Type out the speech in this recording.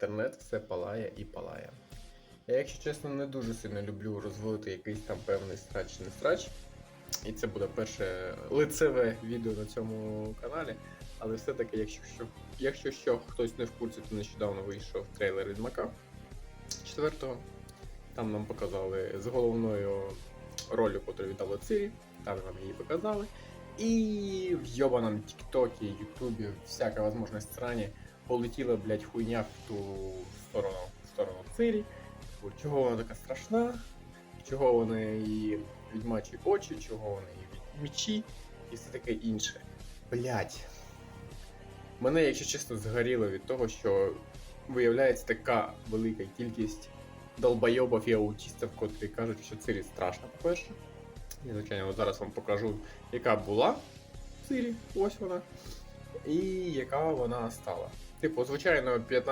інтернет все палає і палає. Я, якщо чесно, не дуже сильно люблю розводити якийсь там певний срач чи не срач. І це буде перше лицеве відео на цьому каналі. Але все-таки, якщо що, якщо що хтось не в курсі, то нещодавно вийшов трейлер Відьмака 4-го. Там нам показали з головною ролью, яку віддали Цирі, там нам її показали. І в йобаному Тіктокі, Ютубі, всяка возможность срані полетіла, блядь, хуйня в ту сторону, в сторону Цирі. Чого вона така страшна, чого вони її відьмачі очі, чого вони її мічі і все таке інше. Блять. Мене, якщо чесно, згоріло від того, що виявляється така велика кількість долбойобів і аутістів, котрі кажуть, що Цирі страшно, по-перше. Я, звичайно, зараз вам покажу, яка була Цирі, ось вона, і яка вона стала. Типу, звичайно, 15